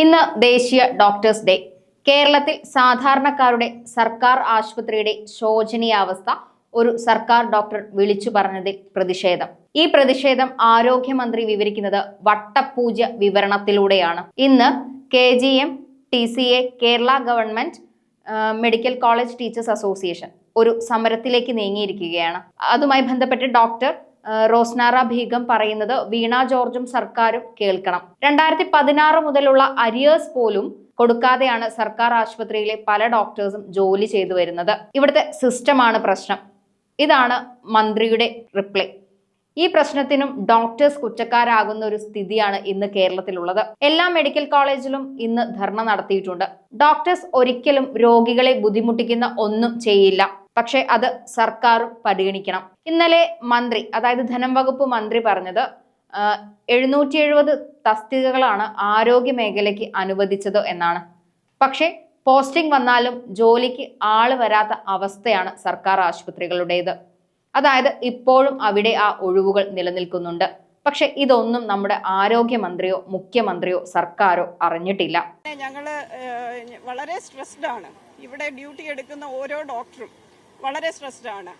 ഇന്ന് ദേശീയ doctors day. കേരളത്തിൽ സാധാരണക്കാരുടെ സർക്കാർ ആശുപത്രിയുടെ ശോചനീയാവസ്ഥ ഒരു സർക്കാർ ഡോക്ടർ വിളിച്ചു പറഞ്ഞതിൽ പ്രതിഷേധം. ഈ പ്രതിഷേധം ആരോഗ്യമന്ത്രി വിവരിക്കുന്നത് വട്ടപൂജ വിവരണത്തിലൂടെയാണ്. ഇന്ന് K G M T C A Kerala government medical college teachers association ഒരു സമരത്തിലേക്ക് നീങ്ങിയിരിക്കുകയാണ്. അതുമായി ബന്ധപ്പെട്ട് ഡോക്ടർ റോസ്നാറ ബീഗം പറയുന്നത് വീണ ജോർജും സർക്കാരും കേൾക്കണം. രണ്ടായിരത്തി പതിനാറ് മുതലുള്ള അരിയേഴ്സ് പോലും കൊടുക്കാതെയാണ് സർക്കാർ ആശുപത്രിയിലെ പല ഡോക്ടേഴ്സും ജോലി ചെയ്തു വരുന്നത്. ഇവിടുത്തെ സിസ്റ്റമാണ് പ്രശ്നം. ഇതാണ് മന്ത്രിയുടെ റിപ്ലൈ ഈ പ്രശ്നത്തിനും ഡോക്ടേഴ്സ് കുറ്റക്കാരാകുന്ന ഒരു സ്ഥിതിയാണ് ഇന്ന് കേരളത്തിലുള്ളത്. എല്ലാ മെഡിക്കൽ കോളേജിലും ഇന്ന് ധർണ നടത്തിയിട്ടുണ്ട്. ഡോക്ടേഴ്സ് ഒരിക്കലും രോഗികളെ ബുദ്ധിമുട്ടിക്കുന്ന ഒന്നും ചെയ്യില്ല. പക്ഷെ അത് സർക്കാർ പരിഗണിക്കണം. ഇന്നലെ മന്ത്രി അതായത് ധനം വകുപ്പ് മന്ത്രി പറഞ്ഞത് എഴുന്നൂറ്റി എഴുപത് തസ്തികകളാണ് ആരോഗ്യ മേഖലയ്ക്ക് അനുവദിച്ചത് എന്നാണ്. പക്ഷേ പോസ്റ്റിംഗ് വന്നാലും ജോലിക്ക് ആൾ വരാത്ത അവസ്ഥയാണ് സർക്കാർ ആശുപത്രികളുടേത്. അതായത് ഇപ്പോഴും അവിടെ ആ ഒഴിവുകൾ നിലനിൽക്കുന്നുണ്ട്. പക്ഷെ ഇതൊന്നും നമ്മുടെ ആരോഗ്യമന്ത്രിയോ മുഖ്യമന്ത്രിയോ സർക്കാരോ അറിഞ്ഞിട്ടില്ല. ഞങ്ങൾ വളരെ സ്ട്രെസ്ഡ് ആണ് ഇവിടെ ഡ്യൂട്ടി എടുക്കുന്ന ഓരോ ഡോക്ടറും വളരെ സ്ട്രെസ്ഡ് ആണ്.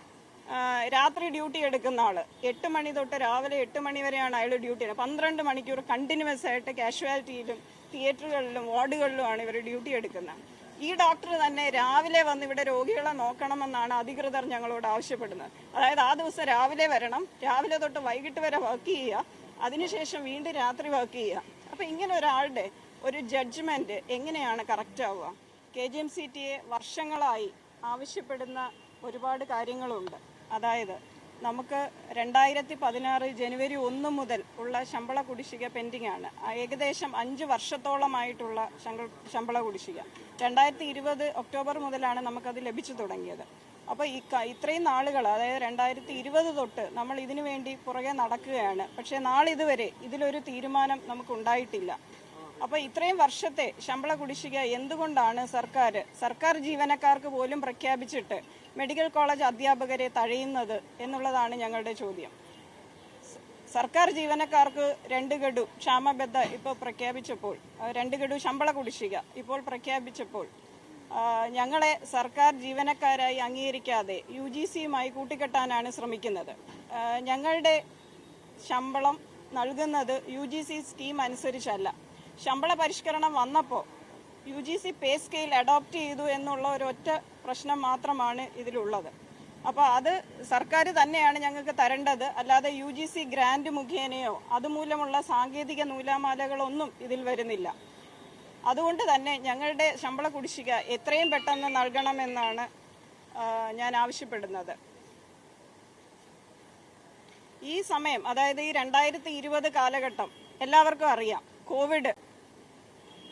രാത്രി ഡ്യൂട്ടി എടുക്കുന്ന ആൾ എട്ട് മണി തൊട്ട് രാവിലെ എട്ട് മണി വരെയാണ് അയാൾ ഡ്യൂട്ടി ചെയ്യുന്നത്. പന്ത്രണ്ട് മണിക്കൂർ കണ്ടിന്യൂസ് ആയിട്ട് കാഷ്വാലിറ്റിയിലും തിയേറ്ററുകളിലും വാർഡുകളിലുമാണ് ഇവർ ഡ്യൂട്ടി എടുക്കുന്നത്. ഈ ഡോക്ടർ തന്നെ രാവിലെ വന്ന് ഇവിടെ രോഗികളെ നോക്കണമെന്നാണ് അധികൃതർ ഞങ്ങളോട് ആവശ്യപ്പെടുന്നത്. അതായത് ആ ദിവസം രാവിലെ വരണം രാവിലെ തൊട്ട് വൈകിട്ട് വരെ വർക്ക് ചെയ്യുക അതിനുശേഷം വീണ്ടും രാത്രി വർക്ക് ചെയ്യുക. അപ്പൊ ഇങ്ങനെ ഒരാളുടെ ഒരു ജഡ്ജ്മെന്റ് എങ്ങനെയാണ് കറക്റ്റ് ആവുക? K G M C T A വർഷങ്ങളായി ആവശ്യപ്പെടുന്ന ഒരുപാട് കാര്യങ്ങളുണ്ട്. അതായത് നമുക്ക് രണ്ടായിരത്തി പതിനാറ് ജനുവരി ഒന്ന് മുതൽ ഉള്ള ശമ്പള കുടിശ്ശിക പെൻഡിംഗ് ആണ്. ഏകദേശം അഞ്ച് വർഷത്തോളമായിട്ടുള്ള ശമ്പള കുടിശ്ശിക. രണ്ടായിരത്തി ഇരുപത് ഒക്ടോബർ മുതലാണ് നമുക്കത് ലഭിച്ചു തുടങ്ങിയത്. അപ്പോൾ ഈ ഇത്രയും നാളുകൾ അതായത് രണ്ടായിരത്തി ഇരുപത് തൊട്ട് നമ്മൾ ഇതിനു വേണ്ടി പുറകെ നടക്കുകയാണ്. പക്ഷേ നാളിതുവരെ ഇതിലൊരു തീരുമാനം നമുക്ക് ഉണ്ടായിട്ടില്ല അപ്പോൾ ഇത്രയും വർഷത്തെ ശമ്പള കുടിശ്ശിക എന്തുകൊണ്ടാണ് സർക്കാർ സർക്കാർ ജീവനക്കാർക്ക് പോലും പ്രഖ്യാപിച്ചിട്ട് മെഡിക്കൽ കോളേജ് അധ്യാപകരെ തഴയുന്നത് എന്നുള്ളതാണ് ഞങ്ങളുടെ ചോദ്യം. സർക്കാർ ജീവനക്കാർക്ക് രണ്ട് ഗഡു ക്ഷാമബദ്ധ ഇപ്പോൾ പ്രഖ്യാപിച്ചപ്പോൾ രണ്ട് ഗഡു ശമ്പള കുടിശ്ശിക ഇപ്പോൾ പ്രഖ്യാപിച്ചപ്പോൾ ഞങ്ങളെ സർക്കാർ ജീവനക്കാരായി അംഗീകരിക്കാതെ യു ജി സിയുമായി കൂട്ടിക്കെട്ടാനാണ് ശ്രമിക്കുന്നത്. ഞങ്ങളുടെ ശമ്പളം നൽകുന്നത് യു ജി സി സ്കീം അനുസരിച്ചല്ല. ശമ്പള പരിഷ്കരണം വന്നപ്പോൾ U G C pay scale adopt ചെയ്തു എന്നുള്ള ഒരൊറ്റ പ്രശ്നം മാത്രമാണ് ഇതിലുള്ളത്. അപ്പോൾ അത് സർക്കാർ തന്നെയാണ് ഞങ്ങൾക്ക് തരേണ്ടത്. അല്ലാതെ യു ജി സി ഗ്രാൻഡ് മുഖേനയോ അതുമൂലമുള്ള സാങ്കേതിക നൂലാമാലകളൊന്നും ഇതിൽ വരുന്നില്ല. അതുകൊണ്ട് തന്നെ ഞങ്ങളുടെ ശമ്പള കുടിശ്ശിക എത്രയും പെട്ടെന്ന് നൽകണമെന്നാണ് ഞാൻ ആവശ്യപ്പെടുന്നത്. ഈ സമയം അതായത് ഈ രണ്ടായിരത്തി ഇരുപത് കാലഘട്ടം എല്ലാവർക്കും അറിയാം കോവിഡ്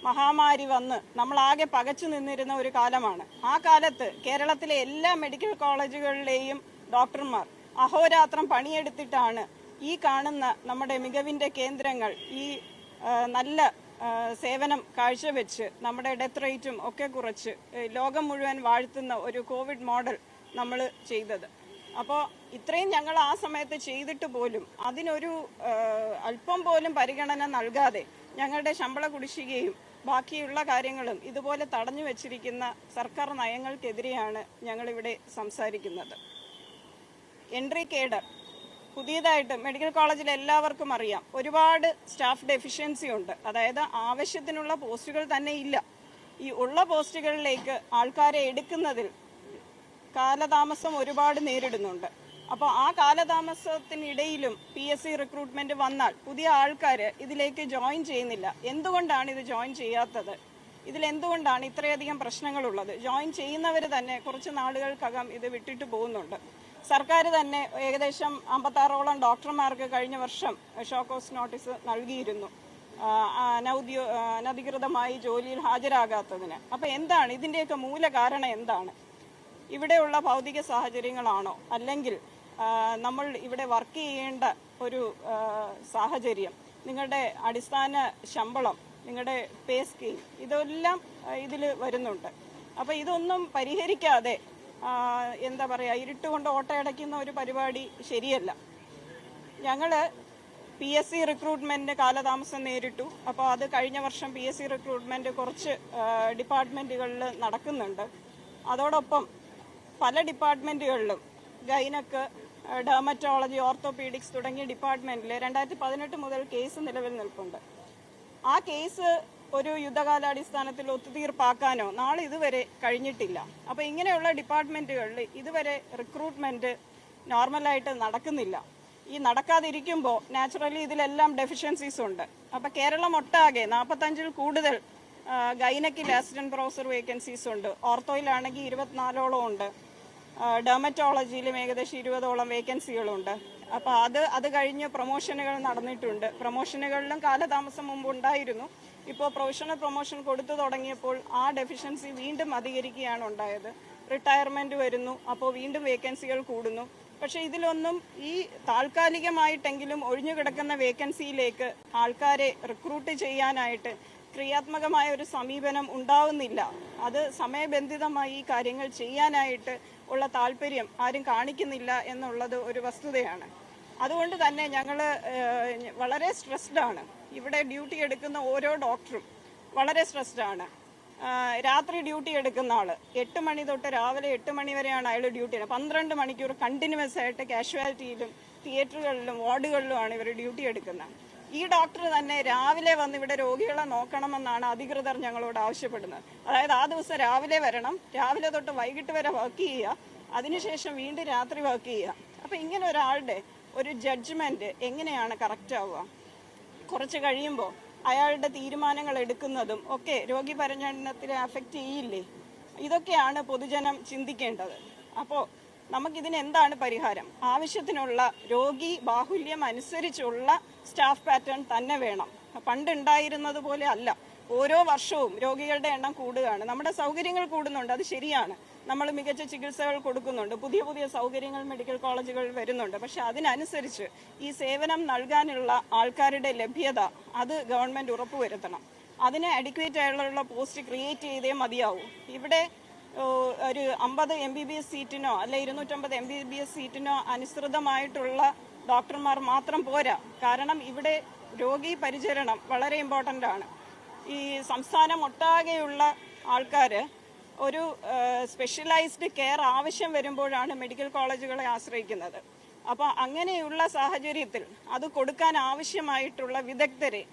മഹാമാരി വന്ന് നമ്മളാകെ പകച്ചു നിന്നിരുന്ന ഒരു കാലമാണ്. ആ കാലത്ത് കേരളത്തിലെ എല്ലാ മെഡിക്കൽ കോളേജുകളിലെയും ഡോക്ടർമാർ അഹോരാത്രം പണിയെടുത്തിട്ടാണ് ഈ കാണുന്ന നമ്മുടെ മികവിന്റെ കേന്ദ്രങ്ങൾ ഈ നല്ല സേവനം കാഴ്ചവെച്ച് നമ്മുടെ ഡെത്ത് റേറ്റും ഒക്കെ കുറച്ച് ലോകം മുഴുവൻ വാഴ്ത്തുന്ന ഒരു കോവിഡ് മോഡൽ നമ്മൾ ചെയ്തത്. അപ്പോൾ ഇത്രയും ഞങ്ങൾ ആ സമയത്ത് ചെയ്തിട്ട് പോലും അതിനൊരു അല്പം പോലും പരിഗണന നൽകാതെ ഞങ്ങളുടെ ശമ്പള കുടിശ്ശികയും ബാക്കിയുള്ള കാര്യങ്ങളും ഇതുപോലെ തടഞ്ഞു വച്ചിരിക്കുന്ന സർക്കാർ നയങ്ങൾക്കെതിരെയാണ് ഞങ്ങളിവിടെ സംസാരിക്കുന്നത്. എൻട്രി കേഡർ പുതിയതായിട്ട് മെഡിക്കൽ കോളേജിൽ എല്ലാവർക്കും അറിയാം. ഒരുപാട് സ്റ്റാഫ് ഡെഫിഷ്യൻസി ഉണ്ട്. അതായത് ആവശ്യത്തിനുള്ള പോസ്റ്റുകൾ തന്നെ ഇല്ല. ഈ ഉള്ള പോസ്റ്റുകളിലേക്ക് ആൾക്കാരെ എടുക്കുന്നതിൽ കാലതാമസം ഒരുപാട് നേരിടുന്നുണ്ട്. അപ്പോൾ ആ കാലതാമസത്തിനിടയിലും പി എസ് സി റിക്രൂട്ട്മെന്റ് വന്നാൽ പുതിയ ആൾക്കാർ ഇതിലേക്ക് ജോയിൻ ചെയ്യുന്നില്ല. എന്തുകൊണ്ടാണ് ഇത് ജോയിൻ ചെയ്യാത്തത്? ഇതിൽ എന്തുകൊണ്ടാണ് ഇത്രയധികം പ്രശ്നങ്ങളുള്ളത്? ജോയിൻ ചെയ്യുന്നവർ തന്നെ കുറച്ച് നാളുകൾക്കകം ഇത് വിട്ടിട്ട് പോകുന്നുണ്ട്. സർക്കാർ തന്നെ ഏകദേശം അമ്പത്താറോളം ഡോക്ടർമാർക്ക് കഴിഞ്ഞ വർഷം ഷോക്കോസ് നോട്ടീസ് നൽകിയിരുന്നു. അനൌദ്യോ അനധികൃതമായി ജോലിയിൽ ഹാജരാകാത്തതിന്. അപ്പോൾ എന്താണ് ഇതിന്റെയൊക്കെ മൂല കാരണം എന്താണ്? ഇവിടെയുള്ള ഭൗതിക സാഹചര്യങ്ങളാണോ? അല്ലെങ്കിൽ നമ്മൾ ഇവിടെ വർക്ക് ചെയ്യേണ്ട ഒരു സാഹചര്യം നിങ്ങളുടെ അടിസ്ഥാന ശമ്പളം നിങ്ങളുടെ പേ സ്കീം ഇതെല്ലാം ഇതിൽ വരുന്നുണ്ട്. അപ്പോൾ ഇതൊന്നും പരിഹരിക്കാതെ എന്താ പറയുക ഇരുട്ടുകൊണ്ട് ഓട്ടയടയ്ക്കുന്ന ഒരു പരിപാടി ശരിയല്ല. ഞങ്ങൾ പി എസ് സി റിക്രൂട്ട്മെന്റിന് കാലതാമസം നേരിട്ടു. അപ്പോൾ അത് കഴിഞ്ഞ വർഷം പി എസ് സി കുറച്ച് ഡിപ്പാർട്ട്മെന്റുകളിൽ നടക്കുന്നുണ്ട്. അതോടൊപ്പം പല ഡിപ്പാർട്ട്മെന്റുകളിലും ഗൈനക്ക് ഡെർമറ്റോളജി ഓർത്തോപീഡിക്സ് തുടങ്ങിയ ഡിപ്പാർട്ട്മെന്റിൽ രണ്ടായിരത്തി പതിനെട്ട് മുതൽ കേസ് നിലവിൽ നിൽപ്പുണ്ട്. ആ കേസ് ഒരു യുദ്ധകാലാടിസ്ഥാനത്തിൽ ഒത്തുതീർപ്പാക്കാനോ നാളെ ഇതുവരെ കഴിഞ്ഞിട്ടില്ല. അപ്പോൾ ഇങ്ങനെയുള്ള ഡിപ്പാർട്ട്മെന്റുകളിൽ ഇതുവരെ റിക്രൂട്ട്മെന്റ് നോർമലായിട്ട് നടക്കുന്നില്ല. ഈ നടക്കാതിരിക്കുമ്പോൾ നാച്ചുറലി ഇതിലെല്ലാം ഡെഫിഷ്യൻസീസ് ഉണ്ട്. അപ്പോൾ കേരളം ഒട്ടാകെ നാൽപ്പത്തഞ്ചിൽ കൂടുതൽ ഗൈനക്കിൽ അസിസ്റ്റന്റ് പ്രൊഫസർ വേക്കൻസീസ് ഉണ്ട്. ഓർത്തോയിലാണെങ്കിൽ ഇരുപത്തിനാലോളം ഉണ്ട്. ഡെർമറ്റോളജിയിലും ഏകദേശം ഇരുപതോളം വേക്കൻസികളുണ്ട് അപ്പോൾ അത് അത് കഴിഞ്ഞ് പ്രൊമോഷനുകൾ നടന്നിട്ടുണ്ട്. പ്രൊമോഷനുകളിലും കാലതാമസം മുമ്പ് ഉണ്ടായിരുന്നു. ഇപ്പോൾ പ്രൊഫഷണൽ പ്രൊമോഷൻ കൊടുത്തു തുടങ്ങിയപ്പോൾ ആ ഡെഫിഷ്യൻസി വീണ്ടും അധികരിക്കുകയാണ് ഉണ്ടായത്. റിട്ടയർമെന്റ് വരുന്നു അപ്പോൾ വീണ്ടും വേക്കൻസികൾ കൂടുന്നു. പക്ഷെ ഇതിലൊന്നും ഈ താൽക്കാലികമായിട്ടെങ്കിലും ഒഴിഞ്ഞു കിടക്കുന്ന വേക്കൻസിയിലേക്ക് ആൾക്കാരെ റിക്രൂട്ട് ചെയ്യാനായിട്ട് ക്രിയാത്മകമായ ഒരു സമീപനം ഉണ്ടാവുന്നില്ല. അത് സമയബന്ധിതമായി ഈ കാര്യങ്ങൾ ചെയ്യാനായിട്ട് ഉള്ള താല്പര്യം ആരും കാണിക്കുന്നില്ല എന്നുള്ളത് ഒരു വസ്തുതയാണ്. അതുകൊണ്ട് തന്നെ ഞങ്ങൾ വളരെ സ്ട്രെസ്ഡ് ആണ്. ഇവിടെ ഡ്യൂട്ടി എടുക്കുന്ന ഓരോ ഡോക്ടറും വളരെ സ്ട്രെസ്ഡ് ആണ്. രാത്രി ഡ്യൂട്ടി എടുക്കുന്ന ആൾ എട്ട് മണി തൊട്ട് രാവിലെ എട്ട് മണി വരെയാണ് അയാൾ ഡ്യൂട്ടി പന്ത്രണ്ട് മണിക്കൂർ കണ്ടിന്യൂസ് ആയിട്ട് കാഷ്വാലിറ്റിയിലും തിയേറ്ററുകളിലും വാർഡുകളിലുമാണ് ഇവർ ഡ്യൂട്ടി എടുക്കുന്നത്. ഈ ഡോക്ടർ തന്നെ രാവിലെ വന്ന് ഇവിടെ രോഗികളെ നോക്കണമെന്നാണ് അധികൃതർ ഞങ്ങളോട് ആവശ്യപ്പെടുന്നത്. അതായത് ആ ദിവസം രാവിലെ വരണം രാവിലെ തൊട്ട് വൈകിട്ട് വരെ വർക്ക് ചെയ്യുക അതിനുശേഷം വീണ്ടും രാത്രി വർക്ക് ചെയ്യുക. അപ്പം ഇങ്ങനെ ഒരാളുടെ ഒരു ജഡ്ജ്മെന്റ് എങ്ങനെയാണ് കറക്റ്റ് ആവുക? കുറച്ച് കഴിയുമ്പോൾ അയാളുടെ തീരുമാനങ്ങൾ എടുക്കുന്നതും ഒക്കെ രോഗി പരിചരണത്തിനെ അഫക്റ്റ് ചെയ്യില്ലേ? ഇതൊക്കെയാണ് പൊതുജനം ചിന്തിക്കേണ്ടത്. അപ്പോൾ നമുക്കിതിന് എന്താണ് പരിഹാരം? ആവശ്യത്തിനുള്ള രോഗി ബാഹുല്യം അനുസരിച്ചുള്ള സ്റ്റാഫ് പാറ്റേൺ തന്നെ വേണം. പണ്ടുണ്ടായിരുന്നത് പോലെ അല്ല. ഓരോ വർഷവും രോഗികളുടെ എണ്ണം കൂടുകയാണ്. നമ്മുടെ സൗകര്യങ്ങൾ കൂടുന്നുണ്ട്. അത് ശരിയാണ്. നമ്മൾ മികച്ച ചികിത്സകൾ കൊടുക്കുന്നുണ്ട്. പുതിയ പുതിയ സൗകര്യങ്ങൾ മെഡിക്കൽ കോളേജുകൾ വരുന്നുണ്ട്. പക്ഷെ അതിനനുസരിച്ച് ഈ സേവനം നൽകാനുള്ള ആൾക്കാരുടെ ലഭ്യത അത് ഗവൺമെന്റ് ഉറപ്പുവരുത്തണം. അതിന് അഡിക്വേറ്റ് ആയിട്ടുള്ള പോസ്റ്റ് ക്രിയേറ്റ് ചെയ്തേ മതിയാവും. ഇവിടെ ഒരു അമ്പത് എം ബി ബി എസ് സീറ്റിനോ അല്ലെ ഇരുന്നൂറ്റമ്പത് എം ബി ബി എസ് സീറ്റിനോ അനുസൃതമായിട്ടുള്ള ഡോക്ടർമാർ മാത്രം പോരാ. കാരണം ഇവിടെ രോഗി പരിചരണം വളരെ ഇമ്പോർട്ടന്റ് ആണ്. ഈ സംസ്ഥാനം ഒട്ടാകെയുള്ള ആൾക്കാർ ഒരു സ്പെഷ്യലൈസ്ഡ് കെയർ ആവശ്യം വരുമ്പോഴാണ് മെഡിക്കൽ കോളേജുകളെ ആശ്രയിക്കുന്നത്. അപ്പോൾ അങ്ങനെയുള്ള സാഹചര്യത്തിൽ അത് കൊടുക്കാൻ ആവശ്യമായിട്ടുള്ള വിദഗ്ധരെ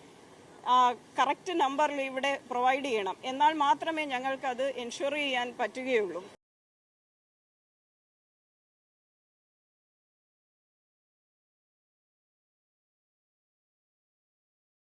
കറക്റ്റ് നമ്പറിൽ ഇവിടെ പ്രൊവൈഡ് ചെയ്യണം. എന്നാൽ മാത്രമേ ഞങ്ങൾക്കത് എൻഷുർ ചെയ്യാൻ പറ്റുകയുള്ളൂ.